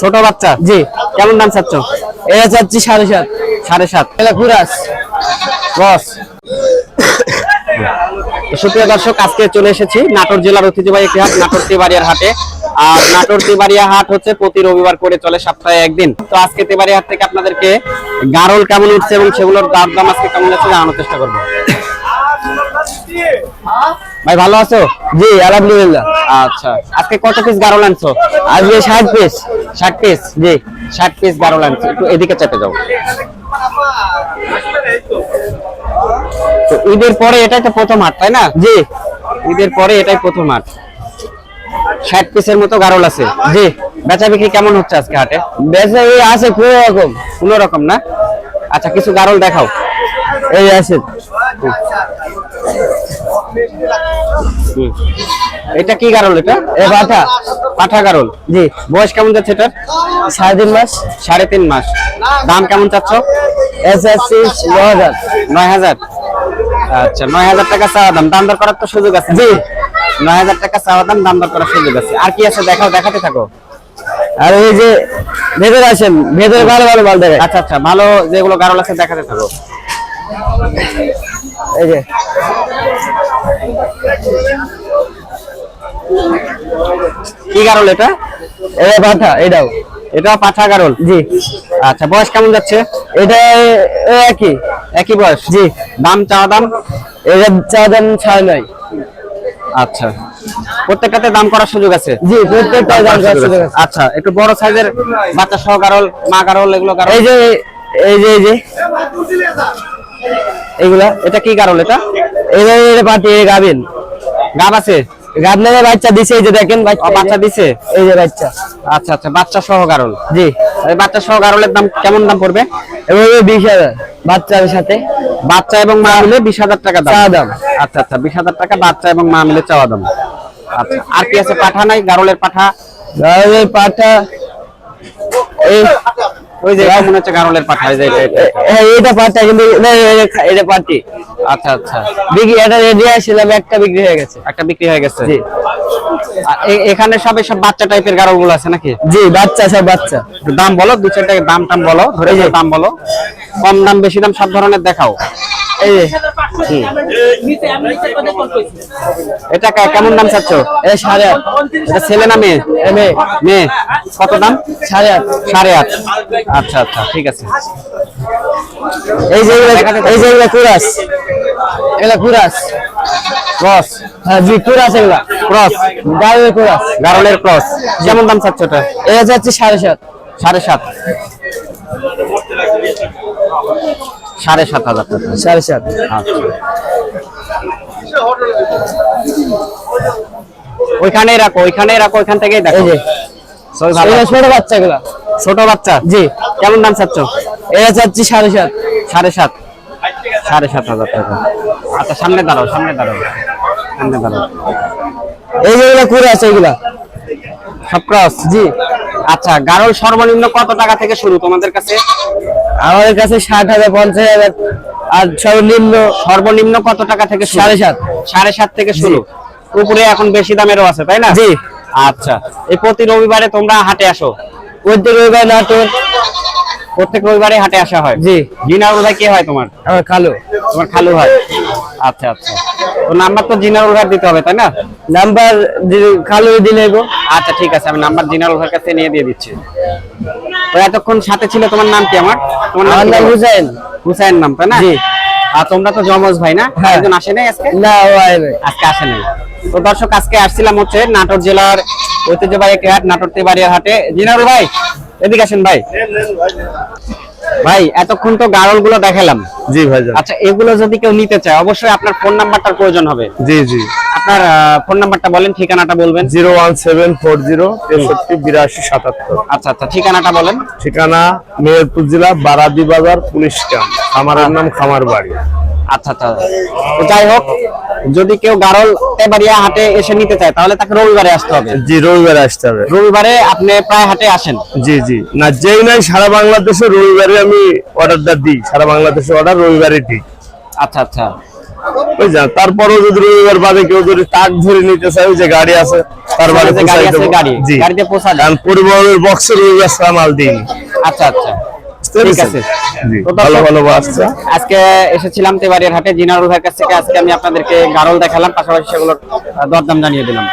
ছোট বাচ্চা? জি। কেমন দাম চাচ্ছ? এটা চাচ্ছি সাড়ে সাত। সাড়ে সাত। এটা কুরাস ক্রস সুপ্রিয় দর্শক আজকে চলে এসেছি নাটোর জেলার ঐতিহ্যবাহী একটি হাট নাটোর তেবাড়িয়ার হাটে। আর নাটোর তেবাড়িয়া হাট হচ্ছে প্রতি রবিবার করে চলে সপ্তাহে একদিন। তো আজকে তেবাড়িয়া হাট থেকে আপনাদেরকে গারল কেমন উঠছে এবং সেগুলোর দাম দাম আজকে কেমন যাচ্ছে জানানোর চেষ্টা করব। ভাই ভালো আছো? জি আলহামদুলিল্লাহ। আচ্ছা। আজকে কত পিস গারল আনছো? আজকে ষাট পিস ষাট পিস জি ষাট পিস গারল আনছো। একটু এদিকে চেপে যাও। তো ঈদের পরে এটাই তো প্রথম হাট তাই না? জি। ঈদের পরে এটাই প্রথম হাট। ষাট পিসের মতো গারল আছে। জি বেচা বিক্রি কেমন হচ্ছে আজকে হাটে? বেচা এই আছে কোনো রকম। কোন রকম না? আচ্ছা কিছু গারল দেখাও। এই আছে। এটা কি গারল এটা? এ পাঠা পাঠা গারল জি। বয়স কেমন যাচ্ছে এটার? সাড়ে তিন মাস। সাড়ে তিন মাস। দাম কেমন চাচ্ছ? এস এস সি ন হাজার। নয় হাজার। আচ্ছা নয় হাজার টাকা চাওয়া দাম। দাম দর করার তো সুযোগ আছে। জি। নয় হাজার টাকা চাওয়া দাম দাম দর করার সুযোগ আছে। আর কি আছে? দেখাও দেখাতে থাকো। আর এই যে ভেতরে আসেন ভেতরে ভালো ভালো মাল দেখে আচ্ছা আচ্ছা ভালো যেগুলো গারল আছে দেখাতে থাকো। এই যে। কি গারল এটা এটা পাঠা এটাও এটা পাঠা গারল জি। আচ্ছা বয়স কেমন যাচ্ছে? এটা একই। একই বয়স? জি। দাম চাওয়া দাম? এটা চা দাম ছয় নয়। আচ্ছা। প্রত্যেকটাতে দাম করার সুযোগ আছে? জি প্রত্যেকটা দাম করার সুযোগ আছে। আচ্ছা একটু বড় সাইজের বাচ্চা সহ গারল মা গারল এগুলো গারল? এই যে এই যে এই যে। এগুলা? এটা কি গারল এটা? এই যে পাটি গাবিন। গাব আছে? গাবনারে বাচ্চা দিছে এই যে দেখেন বাচ্চা বাচ্চা দিছে? এই যে বাচ্চা। আচ্ছা আচ্ছা বাচ্চা সহ গারল। জি। বাচ্চা সহ গারলের দাম কেমন দাম পড়বে? এবং বিশ হাজার বাচ্চার সাথে। বাচ্চা এবং মা মিলে বিশ হাজার টাকা দাম। চাওয়া দাম। আচ্ছা আচ্ছা বিশ হাজার টাকা বাচ্চা এবং মা মিলে চাওয়া দাম। আচ্ছা আর কি আছে পাঠা নাই? গারলের পাঠা? এই পাটা এই ওই যে মনে হচ্ছে গারলের পাঠা এই যে এটা, এটা পাটা কিন্তু এটা- পাটি আচ্ছা আচ্ছা। বিক্রি এটা রেডি আসছিলাম একটা বিক্রি হয়ে গেছে। একটা বিক্রি হয়ে গেছে? জি। এখানে সব সব বাচ্চা টাইপের গারলগুলো আছে নাকি? জি বাচ্চা সব বাচ্চা। দাম বলো দু দাম টাম বলো ধরে দাম বলো। কম দাম বেশি দাম সব ধরনের দেখাও। এটা কেমন দাম চাচ্ছ? এটা সাড়ে আট। এটা ছেলে না মেয়ে? এ মেয়ে মেয়ে। কত দাম? সাড়ে আট। সাড়ে আট। আচ্ছা আচ্ছা ঠিক আছে। এই যে এই যে এগুলো কুরাস। এগুলো কুরাস। ক্রস। হ্যাঁ জি কুরাস এগুলা। ক্রস। গাড়ির কুরাস। গারলের ক্রস। কেমন দাম চাচ্ছ এটা? এটা যাচ্ছে সাড়ে সাত। সাড়ে সাত। সাড়ে সাত হাজার টাকা। সাড়ে সাত। আচ্ছা ওইখানেই রাখো ওইখানেই রাখো ওইখান থেকেই দেখো। আছে? ছোট বাচ্চা এগুলা ছোট বাচ্চা? জি। কেমন দাম চাচ্ছ? এটা চাচ্ছি সাড়ে সাত। সাড়ে সাত? সাড়ে সাত হাজার টাকা। আচ্ছা সামনে দাঁড়াও সামনে দাঁড়াও। সামনে দাঁড়াও। এই যে এগুলো কুরাস এগুলা। সব ক্রস জি। আচ্ছা গারল সর্বনিম্ন কত টাকা থেকে শুরু তোমাদের কাছে? আমাদের কাছে ষাট হাজার পঞ্চাশ হাজার আর সর্বনিম্ন সর্বনিম্ন কত টাকা থেকে সাড়ে সাত। সাড়ে সাত থেকে শুরু। উপরে এখন বেশি দামেরও আছে তাই না? জি। আচ্ছা এই প্রতি রবিবারে তোমরা হাটে আসো? প্রত্যেক রবিবার নাটোর প্রত্যেক রবিবারে হাটে আসা হয়? জি। জিনারুল ভাই কে হয় তোমার? আমার খালো। তোমার খালু হয়। আচ্ছা আচ্ছা। তো নাম্বার তো জিনারুল ভাই দিতে হবে তাই না? নাম্বার খালো দিলে গো আচ্ছা ঠিক আছে আমি নাম্বার জিনারুল ভাইয়ের কাছে নিয়ে দিয়ে দিচ্ছি। এতক্ষণ সাথে ছিল তোমার নাম কি আমার? তোমার নাম? হুসাইন। হুসাইন নাম তাই না? জি। আর তোমরা তো জমজ ভাই না? হ্যাঁ। একজন আসে নাই আজকে? না আজকে আসে নাই। তো দর্শক আজকে আসছিলাম হচ্ছে নাটোর জেলার ঐতিহ্যবাহী একটি হাট নাটোর তেবাড়িয়ার হাটে জিনারুল ভাই এদিকে আসেন ভাই। ভাই এতক্ষণ তো গারলগুলো দেখালাম জি ভাই আচ্ছা এগুলো যদি কেউ নিতে চায় অবশ্যই আপনার ফোন নাম্বারটার প্রয়োজন হবে। জি জি। আপনার ফোন নাম্বারটা বলেন ঠিকানাটা বলবেন। Zero one seven four zero তেষট্টি বিরাশি সাতাত্তর। আচ্ছা আচ্ছা ঠিকানাটা বলেন। ঠিকানা মেহেরপুর জেলা বারাদি বাজার পুলিশ ক্যাম্প। খামারের নাম খামার বাড়ি আচ্ছা আচ্ছা। যাই হোক যদি কেউ গারল তেবাড়িয়া হাটে এসে নিতে চায় তাহলে তাকে রবিবারে আসতে হবে। জি রবিবারে আসতে হবে। রবিবারে আপনি প্রায় হাটে আসেন। জি জি। না যেই নাই সারা বাংলাদেশে রবিবারে আমি অর্ডারটা দিই। সারা বাংলাদেশে অর্ডার রবিবারে দিই। আচ্ছা আচ্ছা। বুঝছেন তারপরেও যদি রবিবার বাদে কেউ যদি টাক ধরে নিতে চায় ওই যে গাড়ি আছে তার বাড়ি যে গাড়ি পৌঁছাই আছে গাড়ি। গাড়িতে পৌঁছা পরিবহনের বক্সে রবিবার মাল দিই আচ্ছা আচ্ছা। ঠিক আছে। ভালো ভালো আজকে এসেছিলাম তেবাড়িয়ার হাটে। জিনারুল ভাইয়ের কাছ থেকে আজকে আমি আপনাদেরকে গারল দেখালাম পাশাপাশি সেগুলোর দরদাম জানিয়ে দিলাম।